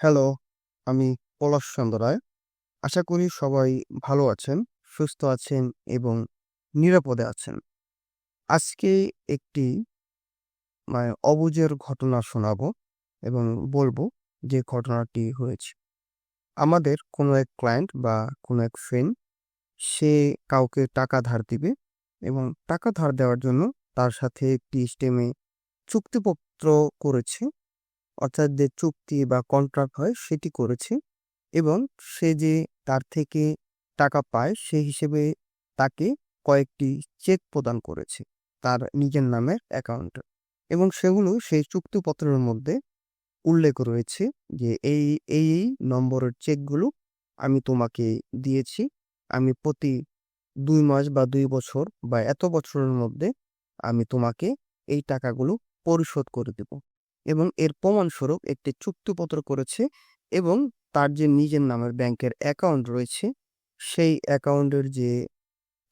Hello, আমি পলাশ চন্দ্র রায়। আশা করি সবাই ভালো আছেন, সুস্থ আছেন এবং নিরাপদে আছেন। আজকে একটি মানে অবুঝের ঘটনা শোনাবো এবং বলব যে ঘটনাটি হয়েছে। আমাদের কোনো এক ক্লায়েন্ট বা কোনো এক ফ্রেন্ড সে কাউকে টাকা ধার দিবে এবং টাকা ধার দেওয়ার জন্য তার সাথে একটি স্টেমে চুক্তিপত্র করেছে। অর্থাৎ যে চুক্তি বা কন্ট্রাক্ট হয় সেটি করেছে এবং সে যে তার থেকে টাকা পায় সেই হিসেবে তাকে কয়েকটি চেক প্রদান করেছে তার নিজের নামের অ্যাকাউন্টে এবং সেগুলো সেই চুক্তিপত্রের মধ্যে উল্লেখ রয়েছে যে এই এই এই নম্বরের চেকগুলো আমি তোমাকে দিয়েছি। আমি প্রতি দুই মাস বা দুই বছর বা এত বছরের মধ্যে আমি তোমাকে এই টাকাগুলো পরিশোধ করে দেব। এবং এর প্রমাণস্বরূপ একটি চুক্তিপত্র করেছে এবং তার যে নিজের নামের ব্যাংকের অ্যাকাউন্ট রয়েছে, সেই অ্যাকাউন্টের যে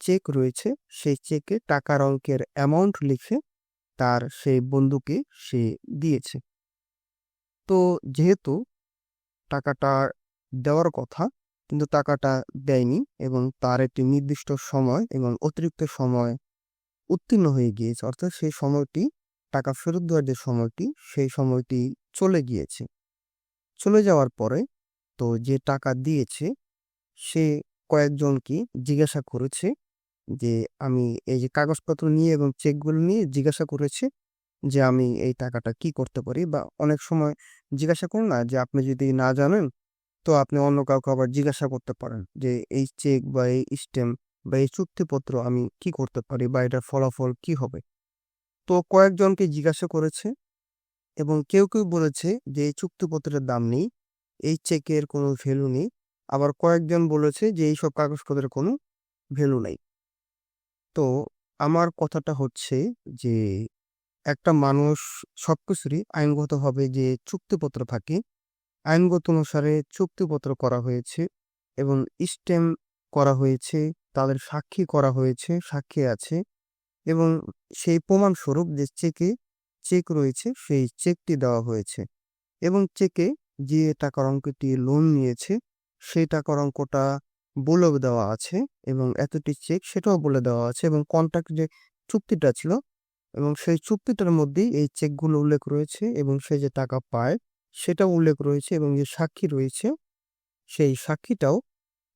চেক রয়েছে, সেই চেকে টাকার অঙ্কের অ্যামাউন্ট লিখে তার সেই বন্ধুকে সে দিয়েছে। তো যেহেতু টাকাটা দেওয়ার কথা, কিন্তু টাকাটা দেয়নি এবং তার একটি নির্দিষ্ট সময় এবং অতিরিক্ত সময় উত্তীর্ণ হয়ে গিয়েছে, অর্থাৎ সেই সময়টি টাকা ফেরত দেওয়ার যে সময়টি, সেই সময়টি চলে গিয়েছে। চলে যাওয়ার পরে তো যে টাকা দিয়েছে, সে কয়েকজনকে জিজ্ঞাসা করেছে যে, আমি এই যে কাগজপত্র নিয়ে এবং চেকগুলো নিয়ে জিজ্ঞাসা করেছে যে, আমি এই টাকাটা কি করতে পারি? বা অনেক সময় জিজ্ঞাসা করুন না যে, আপনি যদি না জানেন, তো আপনি অন্য কাউকে আবার জিজ্ঞাসা করতে পারেন যে, এই চেক বা এই স্ট্যাম্প বা এই চুক্তিপত্র আমি কি করতে পারি বা এটার ফলাফল কি হবে? তো কয়েকজনকে জিজ্ঞাসা করেছে এবং কেউ কেউ বলেছে যে, এই চুক্তিপত্রের দাম নেই, এই চেকের কোনো ভ্যালু নেই। আবার কয়েকজন বলেছে যে এইসব কাগজপত্রের কোনো ভ্যালু নেই। তো আমার কথাটা হচ্ছে যে, একটা মানুষ সবকিছুরই আইনগতভাবে যে চুক্তিপত্র থাকে, আইনগত অনুসারে চুক্তিপত্র করা হয়েছে এবং স্ট্যাম্প করা হয়েছে, তাদের সাক্ষী করা হয়েছে, সাক্ষী আছে। এবং সেই প্রমাণস্বরূপ যে চেকে, চেক রয়েছে, সেই চেকটি দেওয়া হয়েছে। এবং চেকে যে টাকার অঙ্কটি লোন নিয়েছে, সেই টাকার অঙ্কটা বলে দেওয়া আছে এবং এতটি চেক সেটাও বলে দেওয়া আছে এবং কন্ট্রাক্ট যে চুক্তিটা ছিল এবং সেই চুক্তিটার মধ্যেই এই চেকগুলো উল্লেখ রয়েছে এবং সে যে টাকা পায়, সেটাও উল্লেখ রয়েছে এবং যে সাক্ষী রয়েছে, সেই সাক্ষীটাও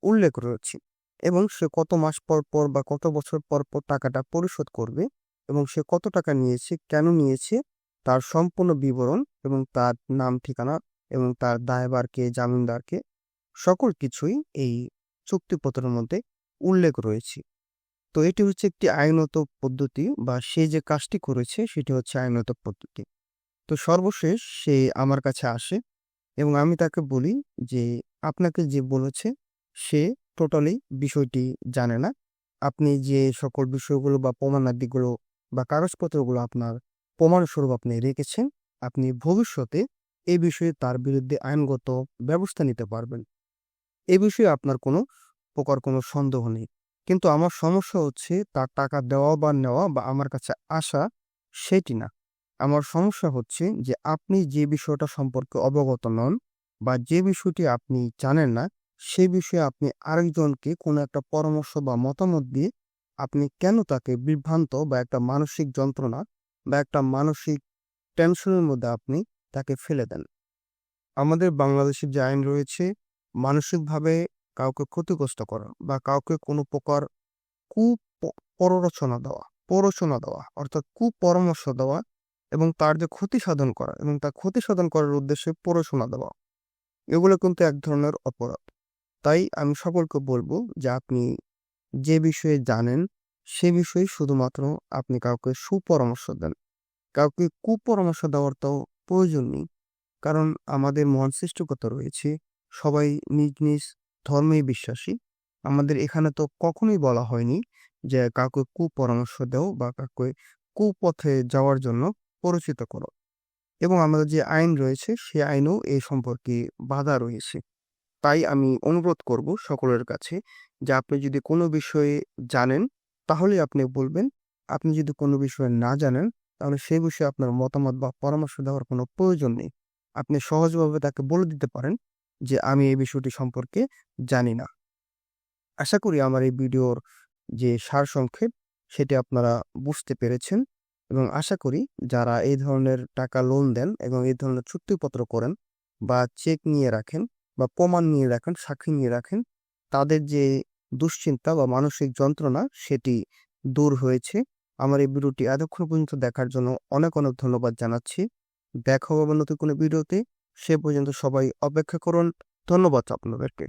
উল্লেখ রয়েছে। এবং সে কত মাস পর পর বা কত বছর পর পর টাকাটা পরিশোধ করবে এবং সে কত টাকা নিয়েছে, কেন নিয়েছে, তার সম্পূর্ণ বিবরণ এবং তার নাম, ঠিকানা এবং তার দায়বারকে জামিনদারকে সকল কিছুই এই চুক্তিপত্রের মধ্যে উল্লেখ রয়েছে। তো এটি হচ্ছে একটি আইনত পদ্ধতি বা সে যে কাজটি করেছে সেটি হচ্ছে আইনত পদ্ধতি। তো সর্বশেষ সে আমার কাছে আসে এবং আমি তাকে বলি যে, আপনাকে যে বলেছে সে টোটালি বিষয়টি জানে না। আপনি যে সকল বিষয়গুলো বা প্রমাণাদিগুলো বা কাগজপত্রগুলো আপনার প্রমাণস্বরূপ আপনি রেখেছেন, আপনি ভবিষ্যতে এ বিষয়ে তার বিরুদ্ধে আইনগত ব্যবস্থা নিতে পারবেন। এ বিষয়ে আপনার কোনো প্রকার কোনো সন্দেহ নেই। কিন্তু আমার সমস্যা হচ্ছে তার টাকা দেওয়া বা নেওয়া বা আমার কাছে আসা সেটি না। আমার সমস্যা হচ্ছে যে আপনি যে বিষয়টা সম্পর্কে অবগত নন বা যে বিষয়টি আপনি জানেন না সে বিষয়ে আপনি আরেকজনকে কোনো একটা পরামর্শ বা মতামত দিয়ে আপনি কেন তাকে বিভ্রান্ত বা একটা মানসিক যন্ত্রণা বা একটা মানসিক টেনশনের মধ্যে আপনি তাকে ফেলে দেন? আমাদের বাংলাদেশের যে আইন রয়েছে, মানসিকভাবে কাউকে ক্ষতিগ্রস্ত করা বা কাউকে কোনো প্রকার কু পররচনা দেওয়া প্ররোচনা দেওয়া, অর্থাৎ কুপরামর্শ দেওয়া এবং তার যে ক্ষতি সাধন করা এবং তার ক্ষতি সাধন করার উদ্দেশ্যে প্ররোচনা দেওয়া, এগুলো কিন্তু এক ধরনের অপরাধ। তাই আমি সকলকে বলব যে আপনি যে বিষয়ে জানেন, সে বিষয়ে শুধুমাত্র আপনি কাউকে সুপরামর্শ দেন। কাউকে কুপরামর্শ দেওয়ার তো প্রয়োজন নেই। কারণ আমাদের মন সৃষ্টিকতা রয়েছে, সবাই নিজ নিজ ধর্মেই বিশ্বাসী। আমাদের এখানে তো কখনোই বলা হয়নি যে কাউকে কুপরামর্শ দাও বা কাউকে কুপথে যাওয়ার জন্য পরিচিত করো। এবং আমাদের যে আইন রয়েছে, সে আইনেও এই সম্পর্কে বাধা রয়েছে। তাই আমি অনুরোধ করব সকলের কাছে যে আপনি যদি কোনো বিষয়ে জানেন তাহলে আপনি বলবেন আপনি যদি কোনো বিষয়ে না জানেন, তাহলে সেই বিষয়ে আপনার মতামত বা পরামর্শ দেওয়ার কোনো প্রয়োজন নেই আপনি সহজভাবে তাকে বলে দিতে পারেন যে, আমি এই বিষয়টি সম্পর্কে জানি না। আশা করি আমার এই ভিডিওর যে সারসংক্ষেপ, সেটি আপনারা বুঝতে পেরেছেন এবং আশা করি যারা এই ধরনের টাকা লোন দেন এবং এই ধরনের চুক্তিপত্র করেন বা চেক নিয়ে রাখেন বা প্রমাণ নিয়ে রাখেন, সাক্ষী নিয়ে রাখেন, তাদের যে দুশ্চিন্তা বা মানসিক যন্ত্রণা সেটি দূর হয়েছে। আমার এই ভিডিওটি এতক্ষণ পর্যন্ত দেখার জন্য অনেক, অনেক ধন্যবাদ জানাচ্ছি। দেখা হবে নতুন কোনো ভিডিওতে। সে পর্যন্ত সবাই অপেক্ষা করুন। ধন্যবাদ আপনাদেরকে।